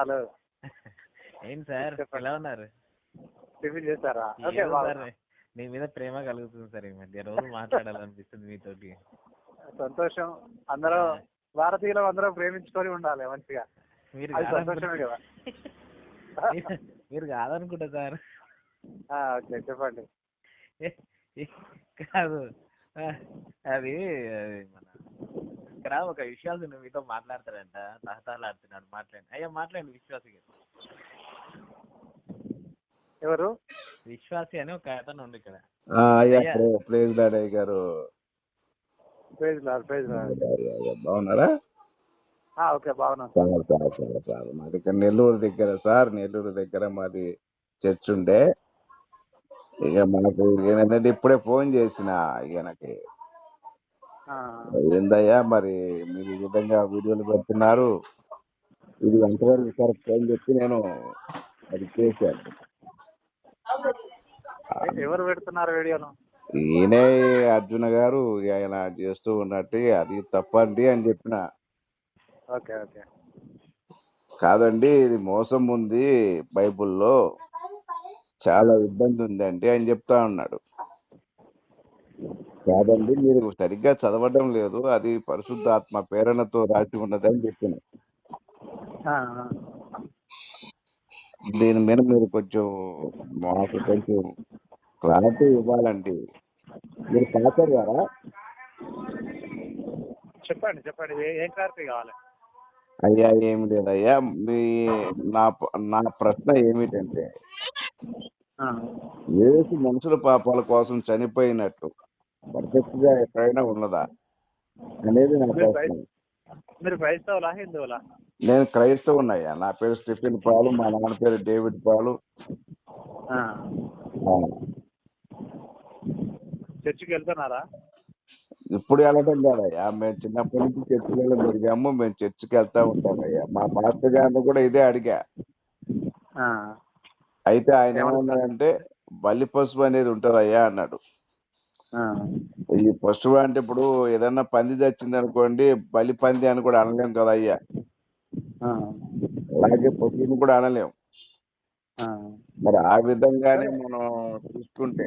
వందనాలు ఏంటి సార్. ఎలా ఉన్నారు? టిఫిన్ చేశారా? ఓకే సార్ నీ మీద ప్రేమ కలుగుతుంది సార్ ఈ మధ్య. రోజు మాట్లాడాలనిపిస్తుంది మీతోటి. సంతోషం. అందరూ భారతీయులు అందరూ ప్రేమించుకొని ఉండాలి మంచిగా. మీరు సంతోషమే కదా. మీరు- కాదనుకుంటా సార్. ఆ, ఓకే చెప్పండి. ఏ- ఏ- కాదు. అది మన ఇక్కడ ఒక విశ్వాసి నువ్వు మీతో మాట్లాడతాడంట. తహతాలాడుతున్నాడు మాట్లాడి. అయ్యా మాట్లాడండి విశ్వాసి ఎవరు? విశ్వాసి అని ఒక అతను ఉంది ఇక్కడ. ఆ, అయ్యా గారు. Praise lord praise lord. బాగున్నారా? ఆ, ఓకే బాగున్నాను చాలా చాలా మాది ఇక్కడ నెల్లూరు దగ్గర సార్. నెల్లూరు దగ్గర మాది చర్చ్ ఉండే. ఇక మనకు ఏంటంటే ఇప్పుడే ఫోన్ చేసిన. ఈయనకి ఏందయ్యా మరి మీరు ఈ విధంగా వీడియోలు పెడుతున్నారు? ఇది ఎంతవరకు కరెక్ట్ అని చెప్పి నేను అది చేశాను. ఎవరు పెడుతున్నారు వీడియోను ఈయనే అర్జున గారు ఆయన చేస్తూ ఉన్నట్టు అది తప్పండి అని చెప్పిన. Okay okay. కాదండి ఇది మోసం ఉంది బైబిల్లో. చాలా ఇబ్బంది ఉందండి అని చెప్తా ఉన్నాడు. కాదండి మీరు సరిగ్గా చదవడం లేదు. అది పరిశుద్ధాత్మ ప్రేరణతో రాసి ఉన్నదని ఆ. దీని మీద మీరు కొంచెం మాకు కొంచెం క్లారిటీ ఇవ్వాలండి. మీరు పాస్టర్ గారా? చెప్పండి చెప్పండి. ఏ- క్లారిటీ కావాలి? అయ్యా ఏమి లేదయ్యా. మీ నా నా ప్రశ్న ఏమిటంటే యేసు మనుషుల పాపాల కోసం చనిపోయినట్టు పర్ఫెక్ట్గా ఎక్కడైనా ఉన్నదా? అనేది నా మీరు ప్రశ్న క్రై- మీరు క్రైస్తవులా? హిందువులా? నేను క్రైస్తవునయ్యా. నా పేరు స్టిఫెన్ పాలు మా నాన్న పేరు డేవిడ్ పాలు. ఆ, ఆ, చర్చికి వెళ్తున్నారా? ఇప్పుడు వెళ్ళటం కాదయ్యా. మేము చిన్నప్పటి నుంచి చర్చిలలో పెరిగాము మేము చర్చికి వెళ్తా ఉంటామయ్యా. మా మాస్టర్ గారిని కూడా ఇదే అడిగా. ఆ, అయితే ఆయన? ఏమన్నాడంటే బలి పశువు అనేది ఉంటదయ్యా అన్నాడు. ఈ పశువు అంటే ఇప్పుడు ఏదన్నా పంది చచ్చింది అనుకోండి బలి పంది అని కూడా అనలేం కదా అయ్యా. ఆ, అలాగే పశువుని కూడా అనలేం. ఆ. మరి ఆ విధంగానే మనం చూసుకుంటే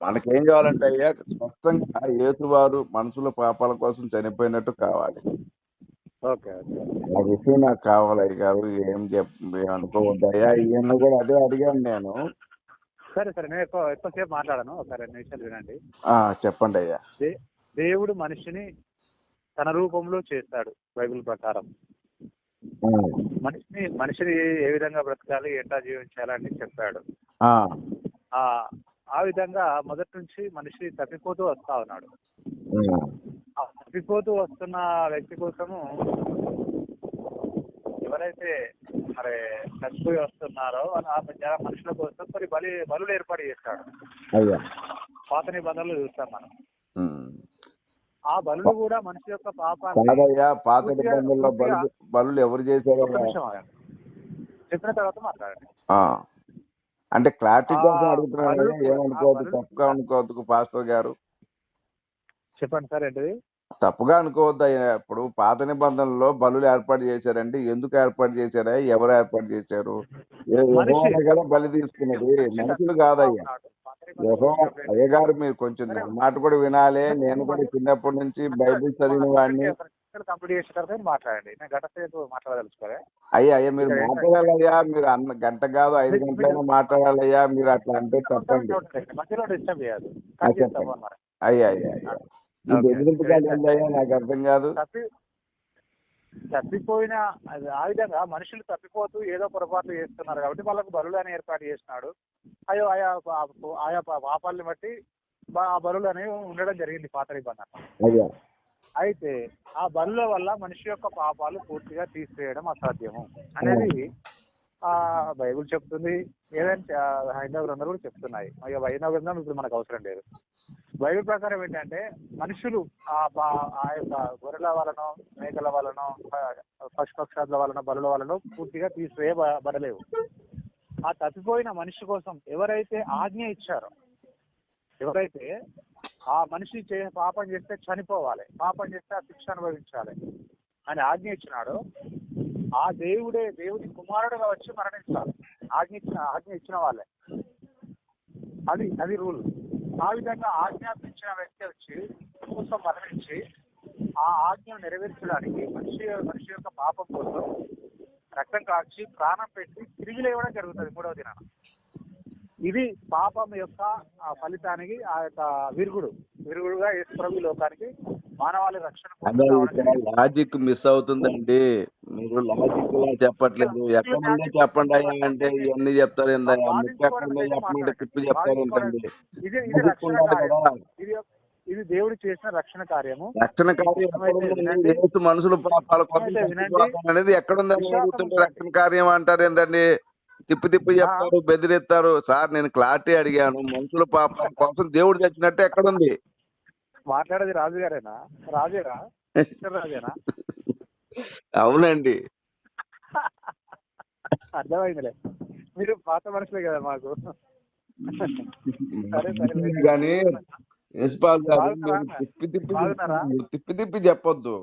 మనకేం కావాలంటే అయ్యా స్పష్టంగా యేసువారు మనుషుల పాపాల కోసం చనిపోయినట్టు కావాలి. ఆ విషయం నాకు కావాలి గారు ఏం చెప్ అనుకోవద్దయ్యా ఈయన కూడా అదే అడిగాను నేను. సరే సరే నేను ఎక్కువ ఎక్కువసేపు మాట్లాడను. ఒక రెండు నిమిషాలు వినండి. చెప్పండి అయ్యా. దేవుడు మనిషిని తన రూపంలో చేస్తాడు బైబిల్ ప్రకారం. మనిషిని మనిషిని ఏ విధంగా బ్రతకాలి ఎట్లా జీవించాలని చెప్పాడు. ఆ, విధంగా మొదటి నుంచి మనిషి తప్పిపోతూ వస్తా ఉన్నాడు. ఆ తప్పిపోతూ వస్తున్న వ్యక్తి కోసము ఎవరైతే మరి చచ్చిపోయి వస్తున్నారో ఆ మనుషుల కోసం మరి బలి బలులు ఏర్పాటు చేస్తాడు పాత నిబంధనలు చూస్తాం మనం. ఆ బలులు కూడా మనిషి యొక్క కాదయ్యా పాత నిబంధనలో బలు ఎవరు ఆగండి. చెప్పిన తర్వాత మాట్లాడండి. అంటే క్లారిటీ కోసం అడుగుతున్నాను. ఏమనుకోవద్దు తప్పుగా అనుకోవద్దు పాస్టర్ గారు చెప్పండి సార్ ఏంటిది తప్పుగా అనుకోవద్దు అయ్యా. ఇప్పుడు పాత నిబంధనలో బలులు ఏర్పాటు చేశారంటే ఎందుకు ఏర్పాటు చేశారా? ఎవరు ఏర్పాటు చేశారు? కదా బలి తీసుకున్నది మనుషులు కాదయ్యా. యహో అయ్య గారు మీరు కొంచెం మాట కూడా వినాలే. నేను కూడా చిన్నప్పటి నుంచి బైబిల్ చదివిన వాడిని. అయ్యా అయ్యా మీరు మాట్లాడాలయ్యా. మీరు అన్న గంట కాదు ఐదు గంటలైనా మాట్లాడాలయ్యా. మీరు అట్లా అంటే తప్పండి. అయ్యా అయ్యా నాకు అర్థం కాదు. తప్పి తప్పిపోయిన అది ఆ విధంగా మనుషులు తప్పిపోతూ ఏదో పొరపాట్లు చేస్తున్నారు కాబట్టి వాళ్ళకు బలులని ఏర్పాటు చేసినాడు. అయ్యో ఆయా ఆయా పాపాలని బట్టి ఆ బలులు అనేవి ఉండడం జరిగింది పాత నిబంధన. అయితే ఆ బలుల వల్ల మనిషి యొక్క పాపాలు పూర్తిగా తీసివేయడం అసాధ్యము. అనేది ఆ బైబిల్ చెప్తుంది. ఏదైనా హైందవ గ్రంథాలు కూడా చెప్తున్నాయి. ఇక వైష్ణవ గ్రంథం ఇప్పుడు మనకు అవసరం లేదు. బైబిల్ ప్రకారం ఏంటంటే మనుషులు ఆ ఆ యొక్క గొర్రెల వలన మేకల వలన పశుపక్షాదుల వలన బలుల వలన పూర్తిగా తీసివేయబడలేవు. ఆ తప్పిపోయిన మనిషి కోసం ఎవరైతే ఆజ్ఞ ఇచ్చారో ఎవరైతే ఆ మనిషి చే పాపం చేస్తే చనిపోవాలి పాపం చేస్తే ఆ శిక్ష అనుభవించాలి అని ఆజ్ఞ ఇచ్చినాడో ఆ దేవుడే దేవుడి కుమారుడుగా వచ్చి మరణించాలి ఆజ్ఞ ఇచ్చిన ఆజ్ఞ ఇచ్చిన వాళ్ళే. అది అది రూల్. ఆ విధంగా ఆజ్ఞాపించిన వ్యక్తి వచ్చి కోసం మరణించి ఆ ఆజ్ఞ నెరవేర్చడానికి మనిషి మనిషి యొక్క పాపం కోసం రక్తం కాల్చి ప్రాణం పెట్టి తిరిగి లేవడం జరుగుతుంది మూడవ దినాన. ఇది పాపం యొక్క ఆ ఫలితానికి ఆ యొక్క విరుగుడు విరుగుడుగా యేసుప్రభు లోకానికి మానవాళి రక్షణ. లాజిక్ మిస్ అవుతుందండి. మీరు లాజిక్ లా చెప్పట్లేదు ఎక్కడ ఉందో చెప్పండి అయ్యా అంటే ఇవన్నీ చెప్తారు ఏందయ్యా ముక్క ఎక్కడ చెప్పమంటే తిప్పి చెప్తారు ఏంటండి ఇది ఇది లాజిక్ రక్షణ ఉండాలి కార్యం. కదా ఇది ఇది దేవుడు చేసిన రక్షణ కార్యము. రక్షణ కార్యం ఎక్కడ యేసు మనుషుల పాపాల కోసం అయితే వినండి. చచ్చిపోవడం అనేది ఎక్కడుందని అడుగుతుంటే ఉంచండి. రక్షణ కార్యం అంటారు ఏందండి? తిప్పి తిప్పి చెప్తారు బెదిరిస్తారు. సార్ నేను క్లారిటీ అడిగాను. మనుషుల పాపాల కోసం దేవుడు చచ్చినట్టు ఎక్కడుంది మాట్లాడేది రాజు గారేనా రాజేరా? మిస్టర్ రాజేనా? అవునండి. అర్థమైందిలే. మీరు పాత మనుషులే కదా మాకు. సరే సరే కానీ యశ్పాల్ గారు బాగున్నారా మీరు తిప్పి తిప్పి బాగున్నారా? తిప్పి తిప్పి చెప్పొద్దు.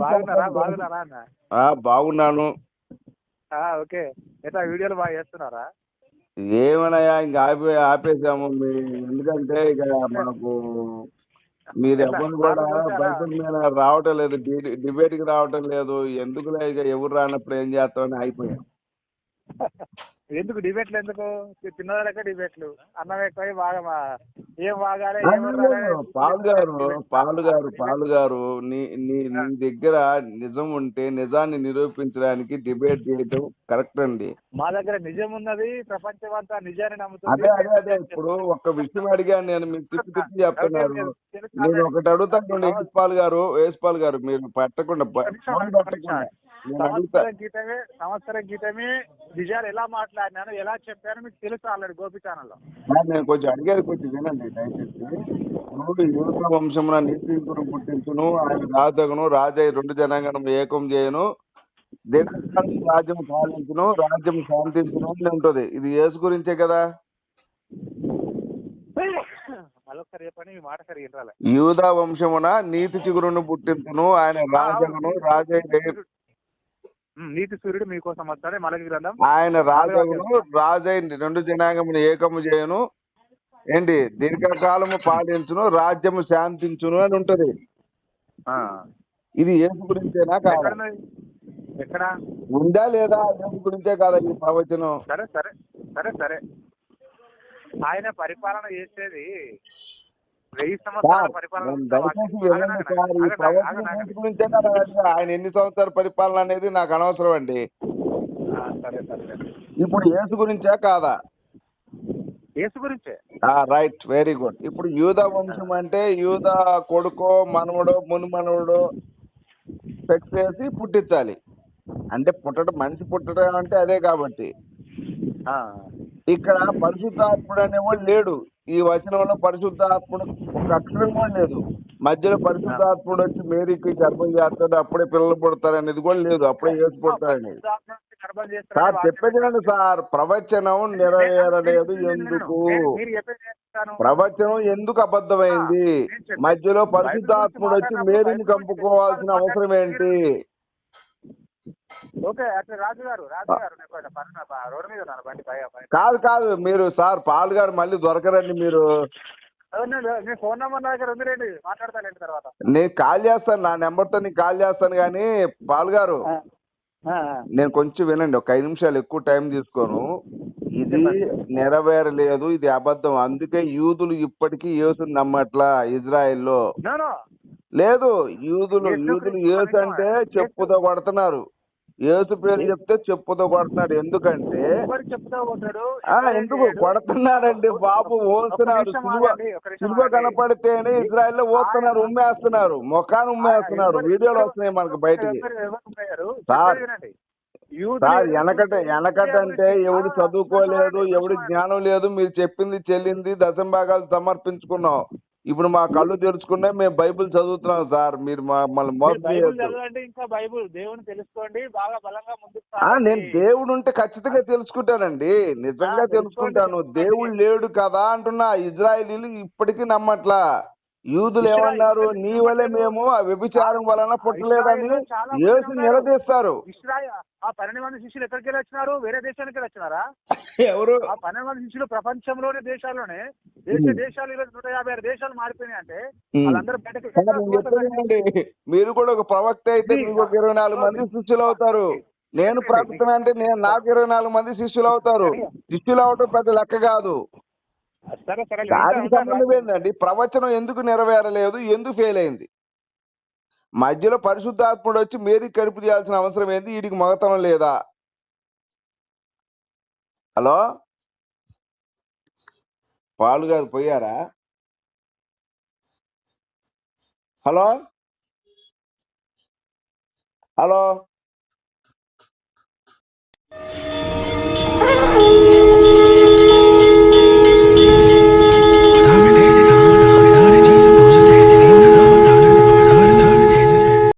బాగున్నారా? బాగున్నారా. అన్న? ఆ బాగున్నాను. ఆ, ఓకే. ఎట్లా వీడియోలు బాగా చేస్తున్నారా? ఏమనయా ఇంకా ఆపే ఆపేసాము. మీ- ఎందుకంటే ఇక మనకు మీరు ఎవరు కూడా బైబిల్ మీద రావటం లేదు డిబేట్కి రావటం లేదు. ఎందుకులే ఇక ఎవరు రానప్పుడు ఏం చేస్తామని అయిపోయాం. ఎందుకు డిబేట్లు ఎందుకు? తిన్నదాకా డిబేట్లు. అన్నం ఎక్కువ బాగా ఏం వదలాలి? పాలు గారు పాలు గారు పాలు గారు నీ నీ నీ దగ్గర నిజం ఉంటే నిజాన్ని నిరూపించడానికి డిబేట్ చేయటం కరెక్ట్ అండి. మా దగ్గర నిజం ఉన్నది ప్రపంచం అంతా నిజాన్ని నమ్ముతుంది. అదే అదే అదే. ఇప్పుడు ఒక విషయం అడిగాను నేను మీకు తిప్పి తిప్పి చెప్తున్నారు. నేను ఒకటి అడుగుతాను వేసుపాల్ గారు వేసుపాల్ గారు మీరు పెట్టకుండా. సంవత్సరం క్రితమే సంవత్సరం క్రితమే నిజాలు ఎలా మాట్లాడినాను ఎలా చెప్పాను మీకు తెలుసు ఆల్రెడీ గోపి ఛానల్లో. నేను కొంచెం అడిగేది కొంచెం వినండి దయచేసి. ఇప్పుడు యువత వంశమున నీతింపును పుట్టించును ఆయన రాజగును రాజయ్య రెండు జనాంగను ఏకం చేయను. దీర్ఘకాలం రాజ్యం పాలించును రాజ్యం శాంతించును అని ఉంటది. ఇది యేసు గురించే కదా. యూదా వంశమున నీతి చిగురును పుట్టించును ఆయన రాజగును రాజయ్య నీతి సూర్యుడు మీకోసం వస్తాడే మలకి గ్రంథం. ఆయన రాజగును రాజయ్య రెండు జనాంగమును ఏకము చేయను. ఏంటి? దీర్ఘకాలము పాలించును రాజ్యము శాంతించును అని ఉంటది. ఆ. ఇది యేసు గురించేనా కాదా? ఎక్కడ ఉందా లేదా గురించే కాదా ఈ ప్రవచనం? సరే సరే సరే సరే. ఆయన పరిపాలన చేసేది ఆయన ఎన్ని సంవత్సరాల పరిపాలన అనేది నాకు అనవసరం అండి. ఇప్పుడు యేసు గురించే కాదా? యేసు గురించే? Right very good. ఇప్పుడు యూదా వంశం అంటే యూదా కొడుకో మనవడో మునుమనవడో సెక్స్ చేసి పుట్టించాలి. అంటే పుట్టడం మనిషి పుట్టడం అంటే అదే కాబట్టి. ఆ. ఇక్కడ పరిశుద్ధాత్ముడు అనేవాడు లేడు. ఈ వచనంలో పరిశుద్ధాత్ముడు ఒక అక్షరం కూడా లేదు. మధ్యలో పరిశుద్ధాత్ముడు వచ్చి మేరీకి గర్భం చేస్తాడు అప్పుడే పిల్లలు పుడతారు అనేది కూడా లేదు. అప్పుడే వేసి పుడతారని సార్ చెప్పేదండి సార్? ప్రవచనం నెరవేరలేదు ఎందుకు? ప్రవచనం ఎందుకు అబద్ధమైంది? మధ్యలో పరిశుద్ధాత్ముడు వచ్చి మేరీని కంపుకోవాల్సిన అవసరం ఏంటి? ఓకే అట్లా రాజు గారు రాజు గారు రోడ్డు మీద ఉన్నాను బండి. కాదు కాదు మీరు సార్ పాల్ గారు మళ్ళీ దొరకరండి మీరు. నేను- ఫోన్ నెంబర్ నా దగ్గర ఉంది రండి మాట్లాడతానండి తర్వాత. నేను కాల్ చేస్తాను నా నెంబర్తో నీకు కాల్ చేస్తాను కానీ పాల్ గారు నేను కొంచెం వినండి ఒక ఐదు నిమిషాలు ఎక్కువ టైం తీసుకోను. ఇది నెరవేరలేదు ఇది అబద్ధం. అందుకే యూదులు ఇప్పటికీ యేసుని నమ్మట్లా ఇజ్రాయెల్లో. లేదు యూదులు యూదులు యేసు అంటే చెప్పుతో కొడుతున్నారు. యేసు పేరు చెప్తే చెప్పుతో కొడుతున్నారు ఎందుకంటే ఎందుకు కొడుతున్నారండి బాబు? ఓస్తున్నారు. సిలువ కనపడితేనే ఇజ్రాయెల్లో ఓస్తున్నారు ఉమ్మేస్తున్నారు ముఖాన్ని ఉమ్మేస్తున్నారు. వీడియోలు వస్తున్నాయి మనకు బయటికి. సార్, సార్ వెనకట వెనకటంటే ఎవడు చదువుకోలేదు ఎవడు జ్ఞానం లేదు మీరు చెప్పింది చెల్లింది దశం భాగాలు సమర్పించుకున్నాం ఇప్పుడు మా కళ్ళు తెరుచుకున్నాయి మేము బైబిల్ చదువుతున్నాం సార్. మీరు మమ్మల్ని మోసం చదవండి ఇంకా బైబుల్ దేవుని తెలుసుకోండి బాగా బలంగా ముందుకు. నేను దేవుడు ఉంటే ఖచ్చితంగా తెలుసుకుంటానండి. నిజంగా తెలుసుకుంటాను. దేవుడు లేడు కదా అంటున్నా ఇజ్రాయేలీలు ఇప్పటికీ నమ్మట్లా. యూదులు ఏమన్నారు? నీ వలె నమ్మట్లేదు. మేము ఆ వ్యభిచారం వలన పుట్టలేదని యేసు. నిలదీస్తారు ఆ పన్నెండు మంది శిష్యులు ఎక్కడికి వెళ్ళి వచ్చినారు? వేరే దేశానికి వచ్చినారా? ఎవరు? ఆ పన్నెండు మంది శిష్యులు ప్రపంచంలోనే దేశాల్లోనే దేశ. దేశాలు ఈరోజు నూట యాభై ఆరు దేశాలు మారిపోయినాయి అంటే. వాళ్ళందరూ బయటకు మీరు కూడా ఒక ప్రవక్త అయితే మీకు ఒక ఇరవై నాలుగు మంది శిష్యులు అవుతారు. నేను ప్రవక్త అంటే నేను నాకు ఇరవై నాలుగు మంది శిష్యులు అవుతారు. శిష్యులు అవటం పెద్ద లెక్క కాదు. సరే సరే దానికి సంబంధం ఏంటండి ప్రవచనం ఎందుకు నెరవేరలేదు? ఎందుకు ఫెయిల్ అయింది? మధ్యలో పరిశుద్ధాత్ముడు వచ్చి మేరీ కలుపు చేయాల్సిన అవసరం ఏంది? వీడికి మగతనం లేదా? హలో? పాలు గారు పోయారా? హలో? హలో?